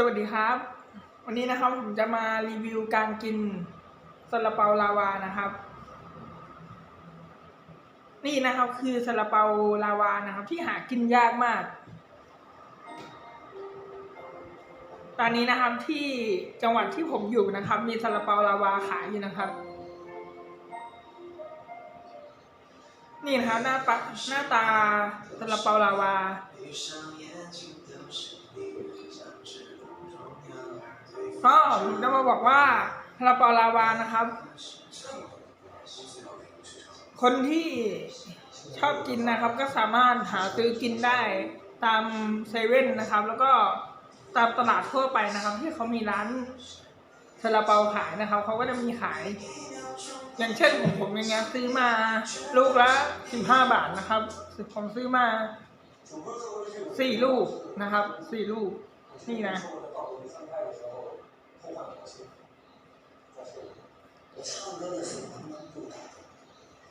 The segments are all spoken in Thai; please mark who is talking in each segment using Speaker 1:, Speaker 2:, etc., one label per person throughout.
Speaker 1: สวัสดีครับ วันนี้นะครับผมจะมารีวิวการกินซาลาเปาลาวานะครับ นี่นะครับคือซาลาเปาลาวานะครับ ที่หากินยากมาก ตอนนี้นะครับที่จังหวัดที่ผมอยู่นะครับ มีซาลาเปาลาวาขายอยู่นะครับ นี่นะครับหน้าปะหน้าตาซาลาเปาลาวา ก็ผมจะมาบอกว่าซาลาปาลาวานะครับ คนที่ชอบกินนะครับ ก็สามารถหาซื้อกินได้ตามเซเว่นนะครับ แล้วก็ตามตลาดทั่วไปนะครับ ที่เขามีร้านซาลาเปาขายนะครับเขาก็จะมีขาย อย่างเช่นของผมอย่างเงี้ยซื้อมาลูกละสิบห้าบาทนะครับผมซื้อมาสี่ลูกนะครับสี่ลูกนี่นะ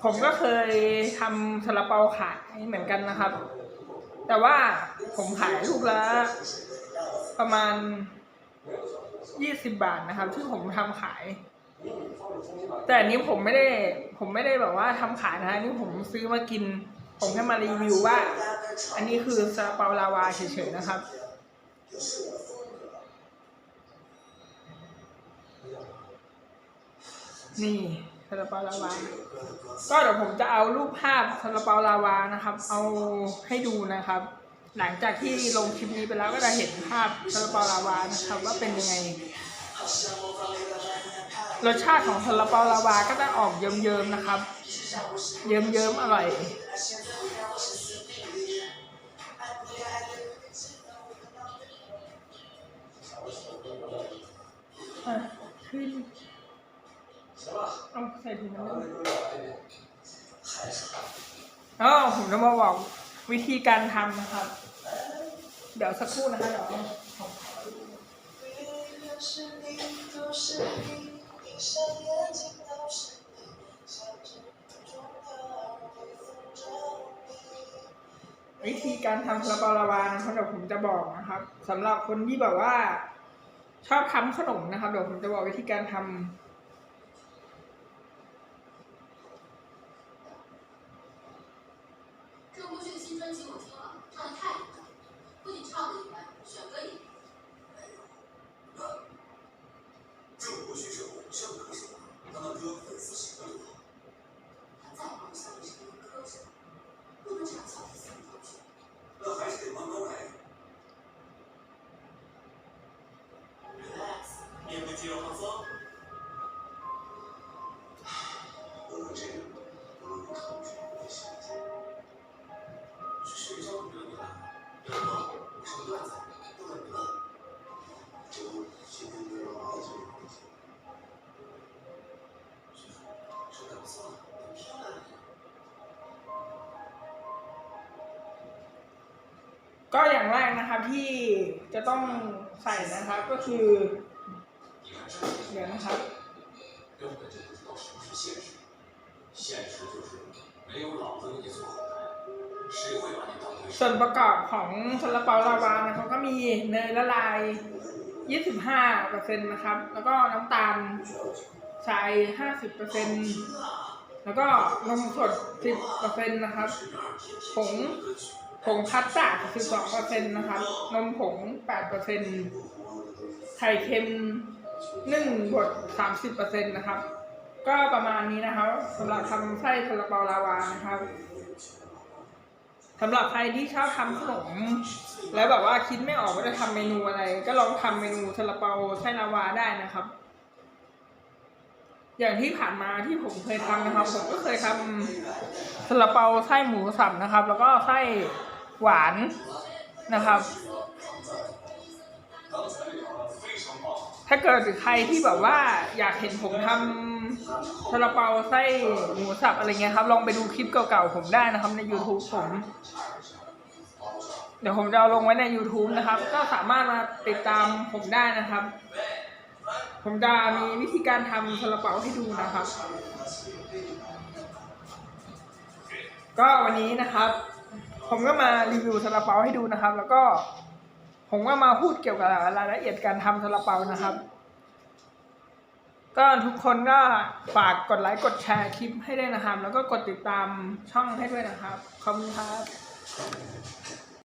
Speaker 1: ผมก็เคยทำซาลาเปาขายเหมือนกันนะครับ แต่ว่าผมขายลูกละประมาณยี่สิบบาทนะครับ ที่ผมทำขาย แต่อันนี้ผมไม่ได้ ผมไม่ได้แบบว่าทำขายนะอันนี้ผมซื้อมากิน ผมแค่มารีวิวว่า อันนี้คือซาลาเปาลาวาเฉยๆนะครับ นี่ซาลาเปาลาวา ก็เดี๋ยวผมจะเอารูปภาพซาลาเปาลาวานะครับ เอาให้ดูนะครับ หลังจากที่ลงคลิปนี้ไปแล้วก็จะเห็นภาพซาลาเปาลาวานะครับ ว่าเป็นยังไง รสชาติของซาลาเปาลาวาก็จะออกเยิ้มๆนะครับ เยิ้มๆอร่อยอะขึ้น เอาใส่ถุงน้ำมันอ๋อผมจะมาบอกวิธีการทำนะครับ เดี๋ยวสักครู่นะคะเดี๋ยววิธีการทำซาลาเปาลาวานะครับเดี๋ยวผมจะบอกนะครับสำหรับคนที่แบบว่า ชอบทำขนมนะครับเดี๋ยวผมจะบอกวิธีการทำ
Speaker 2: 기억하서 오로지 오로지 감추고 계십니 다. 주식이 적으면이나 영 화, 감탄 사, 또랍니 다. 저도 지금 대로 아주 예쁘 지. 저, 저 감 사, 피어나 요.
Speaker 1: ก็อย่างแรกนะครับที่จะต้องใส่นะครับก็คือ
Speaker 2: 你看这
Speaker 1: เดี๋ยวนะครับ
Speaker 2: 根本就不知道什么是现实，现实就是没有老子给你做好菜，谁会把你当回事
Speaker 1: ส่วน？ประกอบของซาลาเปาลาวานะครับก็มีเนยละลาย 25เปอร์เซ็นต์นะครับ แล้วก็น้ำตาลทราย 50เปอร์เซ็นต์แล้วก็นมสด 10เปอร์เซ็นต์นะครับ ผง ผงคัสตาร์ด12เปอร์เซ็นต์นะครับ นมผง8เปอร์เซ็นต์ไข่เค็ม 1บด30เปอร์เซ็นต์นะครับ ก็ประมาณนี้นะครับสำหรับทำไส้ซาลาเปาลาวานะครับสำหรับใครที่ชอบทำขนม แล้วแบบว่าคิดไม่ออกว่าจะทำเมนูอะไร ก็ลองทำเมนูซาลาเปาไส้ลาวาได้นะครับ อย่างที่ผ่านมาที่ผมเคยทำนะครับ ผมก็เคยทำซาลาเปาไส้หมูสับนะครับ แล้วก็ไส้หวานนะครับ ถ้าเกิดใครที่แบบว่าอยากเห็นผมทำซาลาเปาไส้หมูสับอะไรเงี้ยครับ ลองไปดูคลิปเก่าๆผมได้นะครับใน YouTube ผม เดี๋ยวผมจะเอาลงไว้ใน YouTube นะครับ ก็สามารถมาติดตามผมได้นะครับ ผมจะมีวิธีการทำซาลาเปาให้ดูนะครับ ก็วันนี้นะครับ ผมก็มารีวิวซาลาเปาให้ดูนะครับ แล้วก็ ผมก็มาพูดเกี่ยวกับรายละเอียดการทำซาลาเปานะครับ ก็ทุกคนก็ฝากกดไลค์กดแชร์คลิปให้ด้วยนะครับ แล้วก็กดติดตามช่องให้ด้วยนะครับขอบคุณครับ